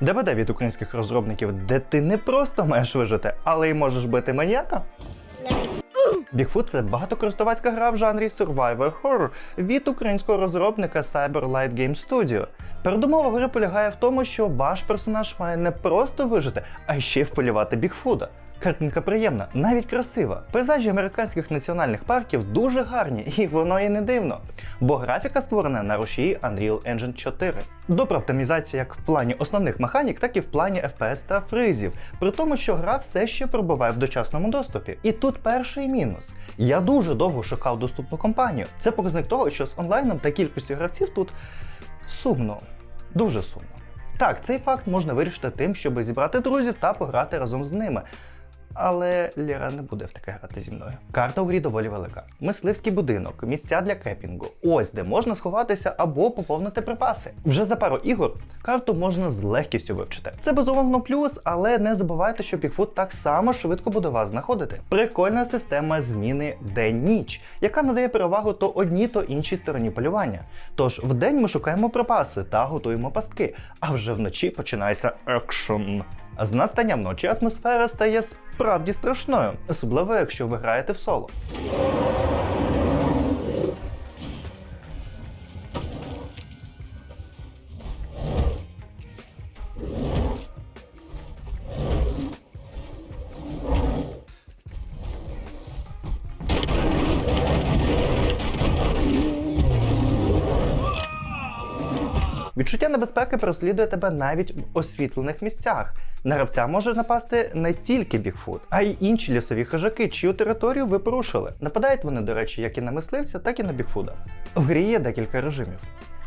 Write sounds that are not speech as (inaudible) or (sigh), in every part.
ДВД від українських розробників, де ти не просто маєш вижити, але й можеш бити маніяка. Бігфут – це багатокористувацька гра в жанрі Survivor Horror від українського розробника Cyberlight Game Studio. Передумова гри полягає в тому, що ваш персонаж має не просто вижити, а ще й вполювати Бігфуда. Картинка приємна, навіть красива. Пейзажі американських національних парків дуже гарні, і воно і не дивно. Бо графіка створена на рушії Unreal Engine 4. Добра оптимізація як в плані основних механік, так і в плані FPS та фризів, при тому, що гра все ще перебуває в дочасному доступі. І тут перший мінус. Я дуже довго шукав доступну компанію. Це показник того, що з онлайном та кількістю гравців тут сумно, дуже сумно. Так, цей факт можна вирішити тим, щоб зібрати друзів та пограти разом з ними. Але Ліра не буде в таке грати зі мною. Карта у грі доволі велика. Мисливський будинок, місця для кепінгу. Ось де можна сховатися або поповнити припаси. Вже за пару ігор карту можна з легкістю вивчити. Це безумовно плюс, але не забувайте, що Бігфут так само швидко буде вас знаходити. Прикольна система зміни день-ніч, яка надає перевагу то одній, то іншій стороні полювання. Тож вдень ми шукаємо припаси та готуємо пастки, а вже вночі починається екшн. З настанням ночі атмосфера стає справді страшною, особливо якщо ви граєте в соло. Відчуття небезпеки переслідує тебе навіть в освітлених місцях. На гравця може напасти не тільки Бігфут, а й інші лісові хижаки, чию територію ви порушили. Нападають вони, до речі, як і на мисливця, так і на Бігфуда. В грі є декілька режимів.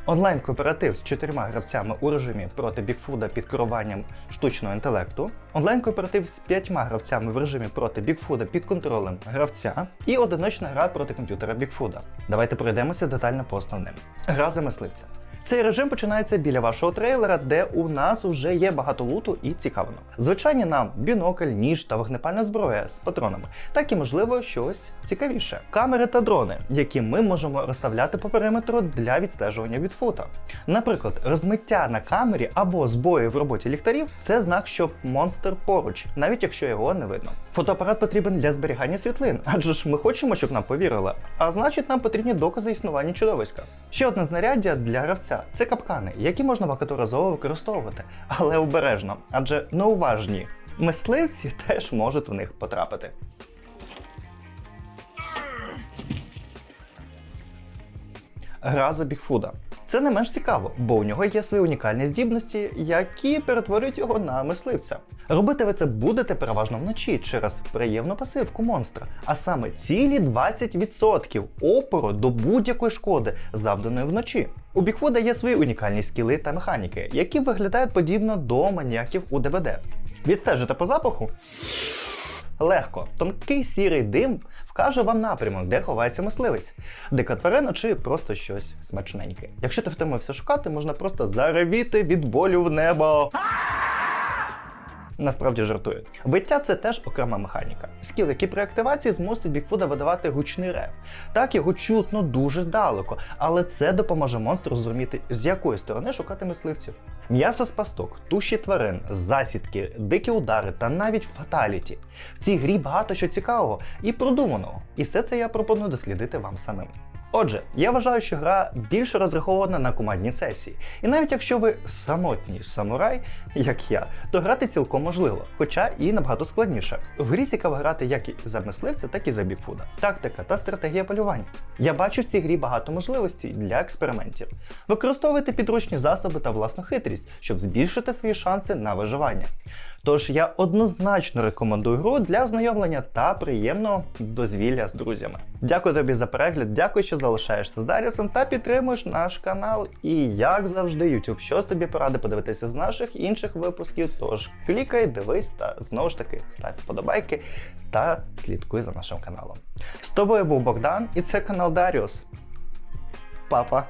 Онлайн-кооператив з чотирма гравцями у режимі проти Бігфуда під керуванням штучного інтелекту, онлайн-кооператив з п'ятьма гравцями в режимі проти Бігфуда під контролем гравця, і одиночна гра проти комп'ютера Бігфуда. Давайте пройдемося детально по основним. Гра за мисливця. Цей режим починається біля вашого трейлера, де у нас вже є багато луту і цікавинок. Звичайні нам бінокль, ніж та вогнепальна зброя з патронами, так і можливо щось цікавіше. Камери та дрони, які ми можемо розставляти по периметру для відстежування від фута. Наприклад, розмиття на камері або збої в роботі ліхтарів це знак, що монстр поруч, навіть якщо його не видно. Фотоапарат потрібен для зберігання світлин, адже ж ми хочемо, щоб нам повірили, а значить, нам потрібні докази існування чудовиська. Ще одне знаряддя для гравця це капкани, які можна багаторазово використовувати, але обережно, адже неуважні мисливці (laughs) теж можуть в них потрапити. Гра за Бігфуда. Це не менш цікаво, бо у нього є свої унікальні здібності, які перетворюють його на мисливця. Робити ви це будете переважно вночі через приємну пасивку монстра, а саме цілі 20% опору до будь-якої шкоди, завданої вночі. У Бігфуда є свої унікальні скіли та механіки, які виглядають подібно до маніяків у ДВД. Відстежите по запаху? Легко, тонкий сірий дим вкаже вам напрямок, де ховається мисливець, дика тварина чи просто щось смачненьке. Якщо ти втомився шукати, можна просто заревіти від болю в небо. Насправді жартую. Виття це теж окрема механіка. Скіл, який при активації змусить Бікфуда видавати гучний рев. Так його чутно дуже далеко, але це допоможе монстру зрозуміти, з якої сторони шукати мисливців. М'ясо з пасток, туші тварин, засідки, дикі удари та навіть фаталіті. В цій грі багато що цікавого і продуманого. І все це я пропоную дослідити вам самим. Отже, я вважаю, що гра більше розрахована на командні сесії. І навіть якщо ви самотній самурай, як я, то грати цілком можливо, хоча і набагато складніше. В грі цікаво грати як і за мисливця, так і за бікфуда. Тактика та стратегія полювання. Я бачу в цій грі багато можливостей для експериментів. Використовуйте підручні засоби та власну хитрість, щоб збільшити свої шанси на виживання. Тож я однозначно рекомендую гру для ознайомлення та приємного дозвілля з друзями. Дякую тобі за перегляд, дякую, що залишаєшся з Дарісом та підтримуєш наш канал. І як завжди, YouTube щось тобі поради подивитися з наших інших випусків. Тож клікай, дивись та знову ж таки став вподобайки та слідкуй за нашим каналом. З тобою був Богдан, і це канал Даріус. Папа.